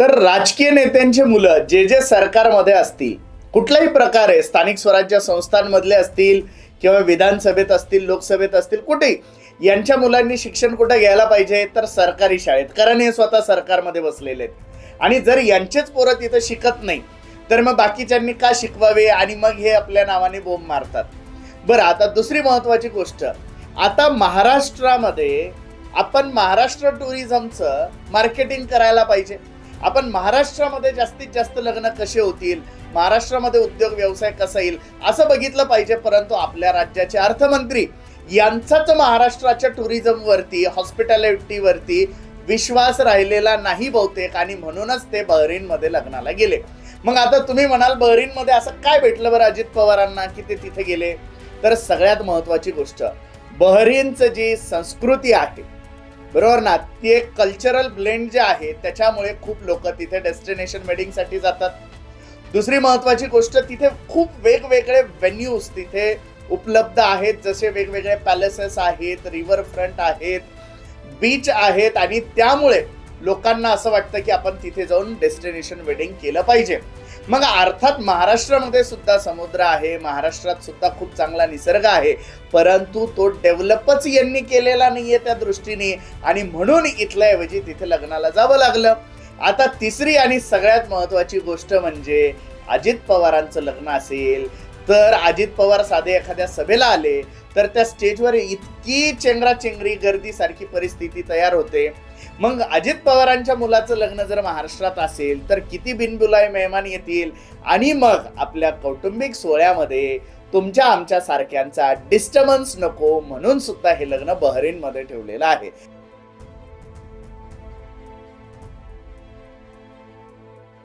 तर राजकीय नेत्यांचे मुलं जे जे सरकारमध्ये असतील कुठलाही प्रकारे स्थानिक स्वराज्य संस्थांमधले असतील किंवा विधानसभेत असतील लोकसभेत असतील कुठेही यांच्या मुलांनी शिक्षण कुठं घ्यायला पाहिजे तर सरकारी शाळेत. कारण हे स्वतः सरकारमध्ये बसलेले आहेत. आणि जर यांचेच पोरं तिथं शिकत नाही तर मग बाकीच्यांनी का शिकवावे आणि मग हे आपल्या नावाने बोंब मारतात? बरं आता दुसरी महत्त्वाची गोष्ट. आता महाराष्ट्रामध्ये आपण महाराष्ट्र टुरिझमचं मार्केटिंग करायला पाहिजे. आपण महाराष्ट्रामध्ये जास्तीत जास्त लग्न कसे होतील? महाराष्ट्रामध्ये उद्योग व्यवसाय कसा येईल? असं बघितलं पाहिजे परंतु आपल्या राज्याचे अर्थमंत्री यांचाच महाराष्ट्राच्या टुरिझमवरती हॉस्पिटॅलिटीवरती विश्वास राहिलेला नाही बहुतेक आणि म्हणूनच ते बहरीनमध्ये लग्नाला गेले. मग आता तुम्ही म्हणाल बहरीनमध्ये असं काय भेटलं बरं अजित पवारांना की ते तिथे गेले? तर सगळ्यात महत्त्वाची गोष्ट बहरीनचं जी संस्कृती आहे बरोबर ना? ती एक कल्चरल ब्लेंड जे आहे त्याच्यामुळे खूप लोक तिथे डेस्टिनेशन वेडिंगसाठी जातात. दुसरी महत्त्वाची गोष्ट तिथे खूप वेगवेगळे व्हेन्यूज तिथे उपलब्ध आहेत. जसे वेगवेगळे पॅलेसेस आहेत रिव्हर फ्रंट आहेत बीच आहेत. आणि त्यामुळे लोकांना असं वाटतं की आपण तिथे जाऊन डेस्टिनेशन वेडिंग केलं पाहिजे. मग अर्थात महाराष्ट्रामध्ये सुद्धा समुद्र आहे महाराष्ट्रात सुद्धा खूप चांगला निसर्ग आहे परंतु तो डेव्हलपच यांनी केलेला नाहीये त्या दृष्टीने आणि म्हणून इथल्याऐवजी तिथे लग्नाला जावं लागलं. आता तिसरी आणि सगळ्यात महत्वाची गोष्ट म्हणजे अजित पवारांचं लग्न असेल तर अजित पवार साधे एखाद्या सभेला आले तर त्या स्टेजवर इतकी चेंगराचेंगरी गर्दी सारखी परिस्थिती तयार होते. मग अजित पवारांच्या मुलाचं लग्न जर महाराष्ट्रात असेल तर किती बिनबुलाय मेहमान येतील? आणि मग आपल्या कौटुंबिक सोहळ्यामध्ये तुमच्या आमच्या सारख्यांचा डिस्टर्बन्स नको म्हणून सुद्धा हे लग्न बहरीनमध्ये ठेवलेलं आहे.